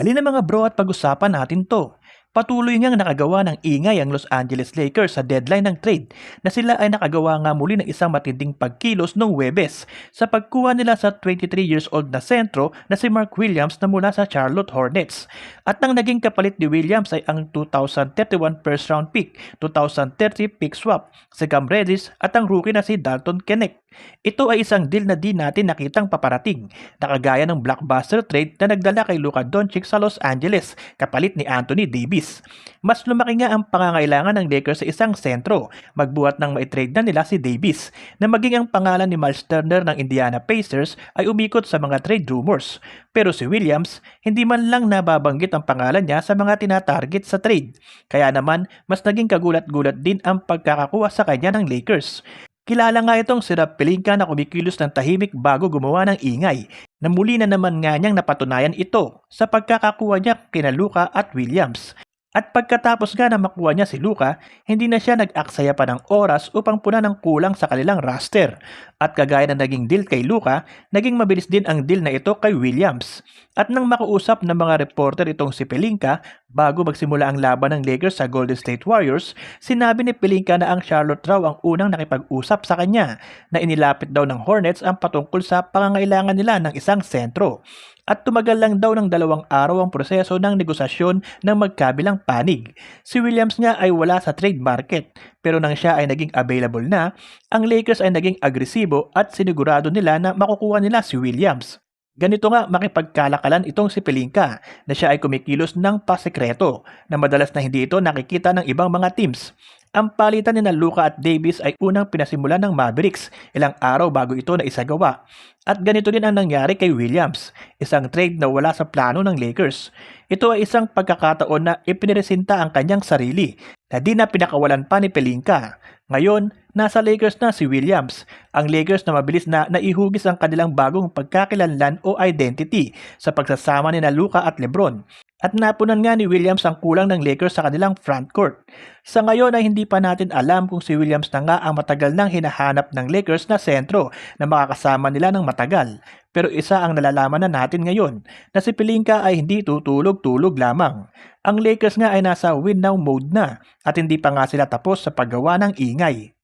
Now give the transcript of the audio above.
Halina mga bro at pag-usapan natin to. Patuloy ngang nakagawa ng ingay ang Los Angeles Lakers sa deadline ng trade na sila ay nakagawa nga muli ng isang matinding pagkilos noong Webes sa pagkuha nila sa 23 years old na sentro na si Mark Williams na mula sa Charlotte Hornets. At nang naging kapalit ni Williams ay ang 2031 first round pick, 2030 pick swap, si Cam Reddish at ang rookie na si Dalton Kenneth. Ito ay isang deal na di natin nakitang paparating, nakagaya ng blockbuster trade na nagdala kay Luka Doncic sa Los Angeles kapalit ni Anthony Davis. Mas lumaki nga ang pangangailangan ng Lakers sa isang sentro, magbuhat ng maitrade na nila si Davis, na maging ang pangalan ni Miles Turner ng Indiana Pacers ay umikot sa mga trade rumors. Pero si Williams, hindi man lang nababanggit ang pangalan niya sa mga tinatarget sa trade. Kaya naman, mas naging kagulat-gulat din ang pagkakakuha sa kanya ng Lakers. Kilala nga itong si Rob Pelinka na kumikilos ng tahimik bago gumawa ng ingay, na muli na naman nga niyang napatunayan ito sa pagkakakuha niya kina Luka at Williams. At pagkatapos nga na makuha niya si Luka, hindi na siya nag-aksaya pa ng oras upang puna ng kulang sa kanilang roster. At kagaya na naging deal kay Luka, naging mabilis din ang deal na ito kay Williams. At nang makausap ng mga reporter itong si Pelinka bago magsimula ang laban ng Lakers sa Golden State Warriors, sinabi ni Pelinka na ang Charlotte raw ang unang nakipag-usap sa kanya na inilapit daw ng Hornets ang patungkol sa pangangailangan nila ng isang sentro at tumagal lang daw ng dalawang araw ang proseso ng negosasyon ng magkabilang panig. Si Williams nga ay wala sa trade market pero nang siya ay naging available na, ang Lakers ay naging agresibo at sinigurado nila na makukuha nila si Williams. Ganito nga makipagkalakalan itong si Pelinka na siya ay kumikilos ng pasekreto na madalas na hindi ito nakikita ng ibang mga teams. Ang palitan ni na Luka at Davis ay unang pinasimulan ng Mavericks ilang araw bago ito na isagawa. At ganito din ang nangyari kay Williams, isang trade na wala sa plano ng Lakers. Ito ay isang pagkakataon na ipiniresinta ang kanyang sarili na di na pinakawalan pa ni Pelinka. Ngayon, nasa Lakers na si Williams. Ang Lakers na mabilis na naihugis ang kanilang bagong pagkakilanlan o identity sa pagsasama ni Luka at Lebron. At napunan nga ni Williams ang kulang ng Lakers sa kanilang frontcourt. Sa ngayon ay hindi pa natin alam kung si Williams na nga ang matagal nang hinahanap ng Lakers na sentro na makakasama nila ng matagal. Pero isa ang nalalaman na natin ngayon na si Pelinka ay hindi tutulog-tulog lamang. Ang Lakers nga ay nasa win now mode na at hindi pa nga sila tapos sa paggawa ng ingay.